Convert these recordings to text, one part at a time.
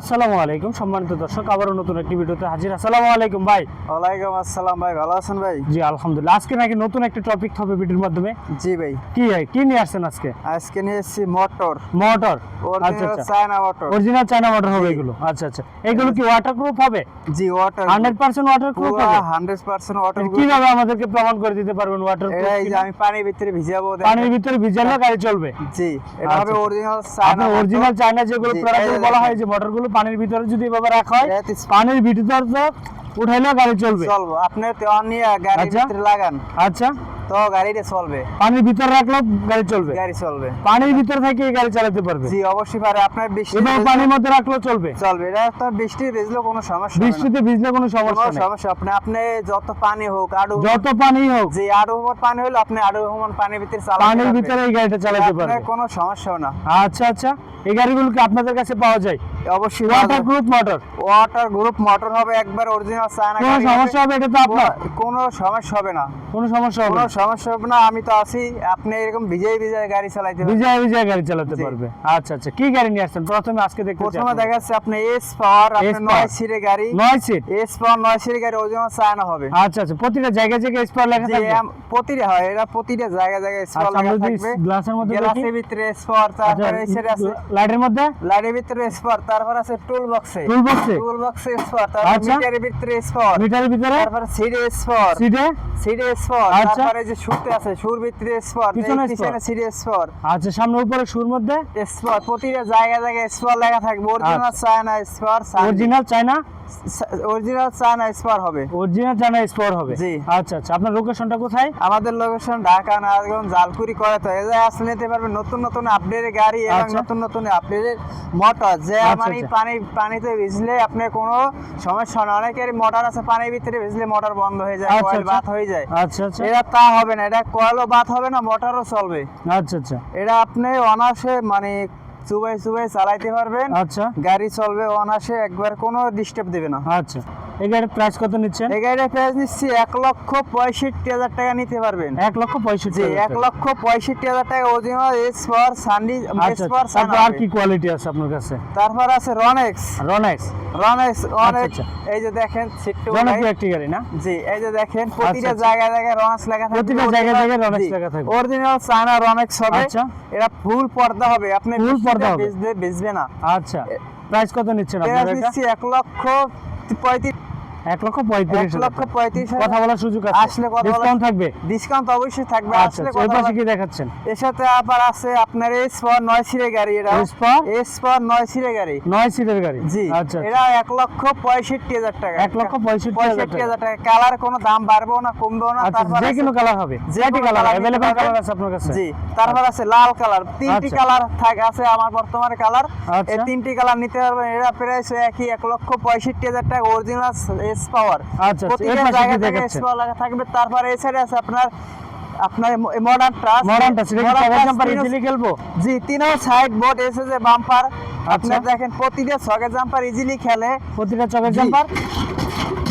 আসসালামু আলাইকুম সম্মানিত দর্শক আবারও নতুন একটি ভিডিওতে হাজির। আসসালামু আলাইকুম ভাই। ওয়ালাইকুম আসসালাম ভাই ভালো আছেন ভাই? জি আলহামদুলিল্লাহ। আজকে নাকি নতুন একটা টপিক হবে ভিডিওর মাধ্যমে। জি ভাই। কি হয় কি নিয়ে আসছেন আজকে? আজকে নিয়ে এসেছি মোটর। মোটর? আচ্ছা আচ্ছা। China motor. Original China motor হবে এগুলো। আচ্ছা আচ্ছা। এগুলো কি ওয়াটার প্রুফ হবে? জি water hundred percent waterproof হবে? হান্ড্রেড পার্সেন্ট ওয়াটার কীভাবে আমাদেরকে প্রমাণ করে দিতে পারবেন ওয়াটার এটা এই যে আমি পানির ভিতরে ভিজাবো পানির ভিতরে ভিজালে গাড়ি চলবে। জি এটা হবে আচ্ছা। অরিজিনাল চায়না অরিজিনাল চায়না যেগুলো প্রোডাক্ট বলা হয়। যে মোটরগুলো পানির ভিতরে যদি এভাবে রাখা হয় পানির ভিতরে তো উঠাইলেও গাড়ি চলবে। চলবো। আপনি নিয়ে গাড়ির আচ্ছা। ভিতরে লাগান। আচ্ছা। তো গাড়িটা চলবে। পানির ভিতরে রাখলেও গাড়ি চলবে। গাড়ি চলবে। পানির ভিতরে থেকে গাড়ি চালাতে পারবে। জি অবশ্যই পারে। আপনার বৃষ্টি এবং পানির মধ্যে রাখলেও চলবে। চলবে। এটা তো বৃষ্টি ভিজলেও কোনো সমস্যা বৃষ্টিতে ভিজলে কোনো সমস্যা নেই। সমস্যা আপনি আপনি যত পানি হোক আড়ু যত পানি হোক। যে আড়ু হোক পানি হলে আপনি আড়ু হোক পানির ভিতরে চালাতে পানির ভিতরে এই গাড়িটা চালাতে পারবে কোনো সমস্যা না। আচ্ছা আচ্ছা। এই গাড়িগুলো কি আপনাদের কাছে পাওয়া যায়? অবশ্যই waterproof motor water group motor হবে একবার অরিজিনাল চায়না কোনো সমস্যা হবে এটা তো আপনার? কোনো- কোনো সমস্যা হবে না। কোনো সমস্যা হবে না। সমস্যা না আমি তো আছি। আপনি এরকম ভিজে ভিজে গাড়ি চালাইতে পারবেন। ভিজায় ভিজায় গাড়ি চালাতে পারবে। আচ্ছা আচ্ছা কি গাড়ি নিয়ে আসছেন? প্রথমে আজকে দেখতে প্রথমে দেখা যাচ্ছে আপনি এস পাওয়ার power। নয় সিটের গাড়ি। নয় সিট এস পাওয়ার নয় সিটের গাড়ি অরিজিনাল চায়না হবে। আচ্ছা আচ্ছা প্রতিটা জায়গায় জায়গায় স্পার লেখা থাকবে? প্রতিটা হয় এটা প্রতিটা জায়গায় জায়গায় আচ্ছা স্পট আমরা লাগা যদি থাকবে। গ্লাসের মধ্যে গ্লাসের ভিতরে স্পট তারপরে এই সাইডে আছে আচ্ছা লাইটের মধ্যে? লাইটের ভিতরে স্পট তারপর আছে টুল বক্সে টুল বক্সে টুল বক্সে স্পট তারপর আচ্ছা। মিটারের ভিতরে স্পট মিটারের ভিতরে? তারপরে সিডে স্পট সিটে সিডে স্পট আচ্ছা। তারপরে যে সুরতে আছে সুর ভিত্তিতে স্পট পিছনে। সিডে আচ্ছা সামনে উপরে সুর মধ্যে স্পট প্রতিটা জায়গায় জায়গায় স্পর লেখা থাকবে original. China স্পর original China original China স্পট হবে। অরিজিনাল চায়না স্পোর হবে। জি। আচ্ছা আচ্ছা। আপনার লোকেশনটা কোথায়? আমাদের লোকেশন ঢাকা নারায়ণগঞ্জ জালকুড়ি করে তো এই যে আসলে নিতে পারবেন নতুন নতুন আপডেটের গাড়ি এবং আচ্ছা। নতুন নতুন আপডেটের মোটর যে মানে। পানি পানিতে ভিজলে আপনার কোনো সমস্যা না। অনেকের মোটর আছে পানির ভিতরে ভিজলে মোটর বন্ধ হয়ে যায় কয়েল। বাত হয়ে যায়। আচ্ছা আচ্ছা। এটা তা হবে না। এটা কয়েলও বাত হবে না মোটরও চলবে। আচ্ছা আচ্ছা। এটা আপনি অনাসে মানে চুবাই চুবাই চালাইতে পারবেন। আচ্ছা। গাড়ি চলবে অনাসে একবার কোনো ডিস্টার্ব দেবে না। আচ্ছা। এই গাড়ির প্রাইস কত নিচ্ছেন? এই গাড়িটা প্রাইস নিচ্ছি এক লক্ষ পঁয়ষট্টি হাজার টাকা নিতে পারবেন। এক লক্ষ পঁয়ষট্টি এক লক্ষ পঁয়ষট্টি হাজার টাকা অরিজিনাল এস ফর সানডি আচ্ছা এস ফর আচ্ছা। তারপর আর কি কোয়ালিটি আছে আপনার কাছে? তারপর আছে রনেক্স রনেক্স রনেক্স অনেক আচ্ছা। এই যে দেখেন সিটটু রনেক্স একটি গাড়ি না? জি এই যে দেখেন প্রতিটা আচ্ছা। জায়গায় জায়গায় রনেক্স লেখা থাকবে। প্রতিটা জায়গায় জায়গায় Ronex লেখা থাকবে। অরিজিনাল চায়না রনেক্স হবে। আচ্ছা। এটা ফুল পর্দা হবে। আপনি বৃষ্টিতে পর্দা হবে। ভিজলে না। আচ্ছা। প্রাইস কত নিচ্ছেন আপনার এটা দিচ্ছি এক লক্ষ পঁয়ত্রিশ এক লক্ষ পঁয়ত্রিশ লক্ষ পঁয়ত্রিশ কথা বলার সুযোগ আছে। আসলে ডিসকাউন্ট থাকবে? ডিসকাউন্ট অবশ্যই থাকবে আচ্ছা, আসলে আচ্ছা, ওই পাশে কি দেখাচ্ছেন? এর সাথে আবার আছে আপনার এস ফর নয় সিরের গাড়ি এটা এস ফর এস ফর নয় সিরের গাড়ি। নয় সিটের গাড়ি? জি আচ্ছা, আচ্ছা। এটা এক লক্ষ পঁয়ষট্টি হাজার টাকা। এক লক্ষ পঁয়ষট্টি হাজার টাকা। কালার কোনো দাম বাড়বেও না কমবেও না তারপর যে কোনো কালার হবে। যে কালার অ্যাভেলেবল কালার আছে আপনার কাছে? জি তারপর আছে লাল কালার তিনটি কালার থাক আছে আমার বর্তমানে কালার এই তিনটি কালার নিতে পারবেন এরা প্রাইস একই এক লক্ষ পঁয়ষট্টি হাজার টাকা। Original S power. আচ্ছা, আচ্ছা। প্রতিটা জায়গা কি জায়গায় জায়গায় দেখাচ্ছেন? এস পাওয়ার লাগা থাকবে। তারপর এছাড়া আছে আপনার আপনার মডার্ন ট্রাস জাম্পার ইজিলি খেলব? জি তিনও সাইড বোর্ড এসেছে বাম্পার আপনি আচ্ছা। দেখেন প্রতিটা চকের জাম্পার ইজিলি খেলে। প্রতিটা চকের জাম্পার যে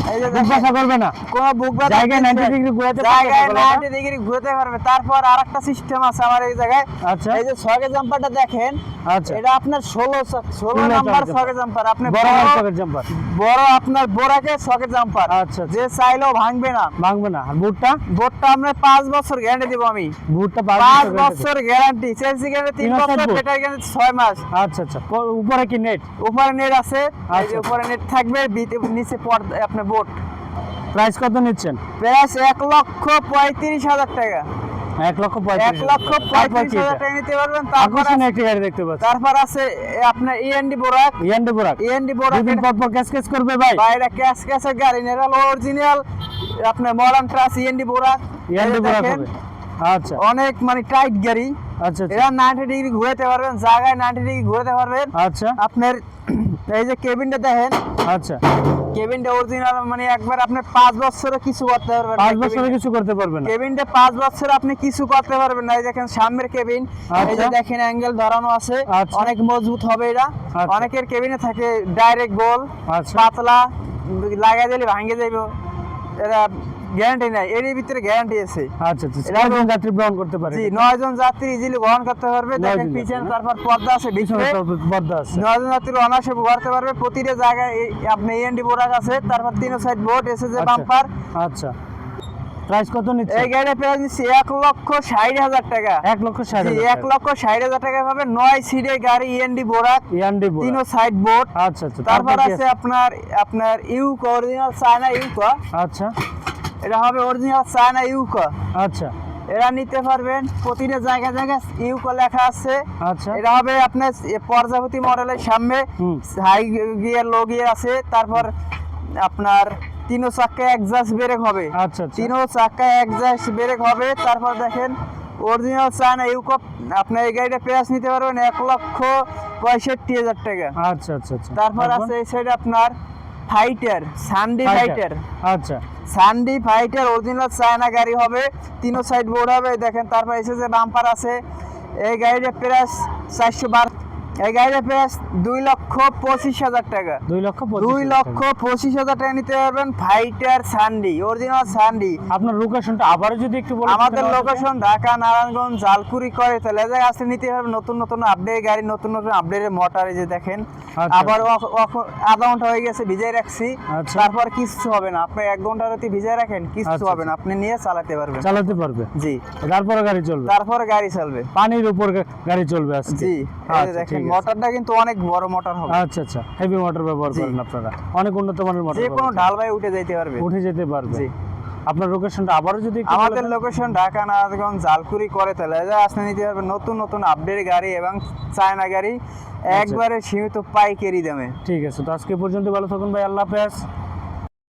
বুক করবে না। কোনো বুক বাঁধা জায়গায় কিছু 90 ডিগ্রি ঘোরাতে পারবে জায়গায় তো। 90 ডিগ্রি ঘুরতে পারবে তারপর আরেকটা সিস্টেম আছে আমার এই জায়গায়। আচ্ছা। এই যে জাম্পারটা দেখেন আচ্ছা। এটা আপনার ষোলো ষোলো ষোলো নাম্বার ছকের ছকের জাম্পার আপনি বড় জাম্পার বড় আপনার বোরাকে জাম্পার আচ্ছা আচ্ছা। যে চাইলেও ভাঙবে না। ভাঙবে না। আর বুটটা? আপনার পাঁচ বছর গ্যারান্টি দিব আমি। বুটটা পাঁচ বছর গ্যারান্টি চেলসি গ্যারান্টি বছর থাকব? পেটার গ্যারান্টি ছয় মাস। আচ্ছা আচ্ছা। উপরে কি নেট উপরে নেট আছে। এই যে আচ্ছা। উপরে নেট থাকবে নিচে পর্দা আপনার বোট। প্রাইস কত নিচ্ছেন? প্রাইস এক লক্ষ পঁয়ত্রিশ হাজার টাকা। এক লক্ষ পঁয়ত্রিশ লক্ষ পঁয়ত্রিশ হাজার টাকা নিতে পারবেন তারপর আছে- একটি গাড়ি দেখতে পাচ্ছি। তারপর আছে আপনার ইএনডি বোরাক ইয়ান্ডে বোরাক ইএনডি বোরাক দুদিন পর পর ক্যাশ ক্যাশ করবে ভাই। বাইরে ক্যাশ ক্যাশের গাড়ি নেই অরিজিনাল আপনার মডার্ন ট্রাস ইএনডি বোরাক যে বোরাক হবে। আচ্ছা। অনেক মানে টাইট গাড়ি। আচ্ছা এরা নাইনটি ডিগ্রি ঘুরাতে পারবেন জায়গায় নাইনটি ডিগ্রি ঘুরাতে পারবেন। আচ্ছা। আপনার এই যে কেবিনটা দেখেন আচ্ছা। কেবিনটা অরিজিনাল মানে একবার আপনি পাঁচ বছরে কিছু করতে পারবেন পাঁচ। বছরে কিছু করতে পারবে না। কেবিনটা পাঁচ বছর আপনি কিছু করতে পারবেন না। এই দেখেন সামনের কেবিন এই যে আচ্ছা। দেখেন অ্যাঙ্গেল ধরানো আছে। আচ্ছা। অনেক মজবুত হবে এটা। আচ্ছা। অনেকের কেবিনে থাকে ডাইরেক্ট গোল পাতলা লাগাই দিলে ভাঙে যাইব। এরা গ্যারান্টি নাই এর ভিতরে গ্যারান্টি আছে। আচ্ছা আচ্ছা কয়জন যাত্রী বহন করতে পারে। জি নয় জন যাত্রী ইজিলি বহন করতে পারবে। দেখেন পিছনে তারপর পর্দা আছে পিছনে পর্দা আছে। নয় জন যাত্রী অনায়াসে করতে পারবে। প্রতিটা জায়গায় আপনি এনডি বোর্ড আছে তারপর তিন সাইড বোর্ড আচ্ছা। বাম্পার আচ্ছা। প্রাইস কত নিচ্ছে? এই গাড়ির প্রাইস নিচ্ছি এক লক্ষ ষাট হাজার টাকা। এক লক্ষ ষাট এক লক্ষ ষাট হাজার টাকা পাবে নয় সিটের গাড়ি ইএনডি বোরাক ইয়ান্ডি তিনো সাইড বোর্ড আচ্ছা আচ্ছা তারপর আছে আপনার আপনার ইউকো অরিজিনাল চায়না ইউকো। আচ্ছা। এটা হবে অরিজিনাল চায়না ইউকো আচ্ছা। এরা নিতে পারবেন প্রতিটা জায়গায় জায়গায় ইউকো লেখা আছে। আচ্ছা। এটা হবে আপনার প্রজাপতি মডেলের সামনে। হাই গিয়ার লো গিয়ার আছে তারপর আপনার তিনো চাক্কা একজাস্ট ব্রেক হবে। আচ্ছা আচ্ছা। তিনো চাক্কা একজাস্ট ব্রেক হবে তারপর দেখেন অরিজিনাল চায়না ইউকো আপনার এই গাড়িটা প্রাইস নিতে পারবেন এক লক্ষ পঁয়ষট্টি হাজার টাকা। আচ্ছা আচ্ছা আচ্ছা। তারপর আছে এই সাইডে আপনার ফাইটার সানডি ফাইটার আচ্ছা। সানডি ফাইটার অরিজিনাল চায়না গাড়ি হবে। তিনো সাইড বোর্ড হবে। দেখেন তারপর এসে যে বাম্পার আছে এই গাড়ির প্রাইস চারশো বার এই গাড়ির প্রাইস দুই লক্ষ পঁচিশ হাজার টাকা। দুই লক্ষ দুই লক্ষ। পঁচিশ হাজার টাকা নিতে পারবেন ফাইটার সানডি অরিজিনাল সানডি আপনার লোকেশনটা আবারও যদি একটু বলেন আমাদের লোকেশন ঢাকা নারায়ণগঞ্জ জালকুড়ি করে। তাহলে আসলে নিতে হবে নতুন নতুন আপডেট গাড়ি নতুন নতুন আপডেটের মোটর এই যে দেখেন। আবার অখ- অখ- আধা ঘণ্টা হয়ে গেছে ভিজাই রাখছি। আচ্ছা। তারপর কিচ্ছু হবে না। আপনি এক ঘণ্টা রাতে ভিজাই রাখেন কিচ্ছু আচ্ছা, হবে না। আপনি নিয়ে চালাতে পারবেন। চালাতে পারবে? জি। তারপরে গাড়ি চলবে? তারপর গাড়ি চলবে। পানির উপর গাড়ি চলবে আজকে? জি। আচ্ছা, দেখেন মোটরটা কিন্তু অনেক বড় মোটর হবে। আচ্ছা আচ্ছা। হেভি মোটর ব্যবহার। করেন আপনারা। অনেক উন্নত মানের মোটর যে কোনো ঢাল ভাই উঠে যাইতে পারবে। উঠে যেতে পারবে। জি। আপনার লোকেশনটা আবারও যদি আমাদের লোকেশন ঢাকা নারায়ণগঞ্জ জালকুড়ি করে তাহলে আসলে নিতে পারবেন নতুন নতুন আপডেট গাড়ি এবং চায়না গাড়ি। আচ্ছা। একবারে সীমিত পাইকারি দামে। ঠিক আছে তো আজকে পর্যন্ত ভালো থাকুন ভাই আল্লাহ হাফেজ।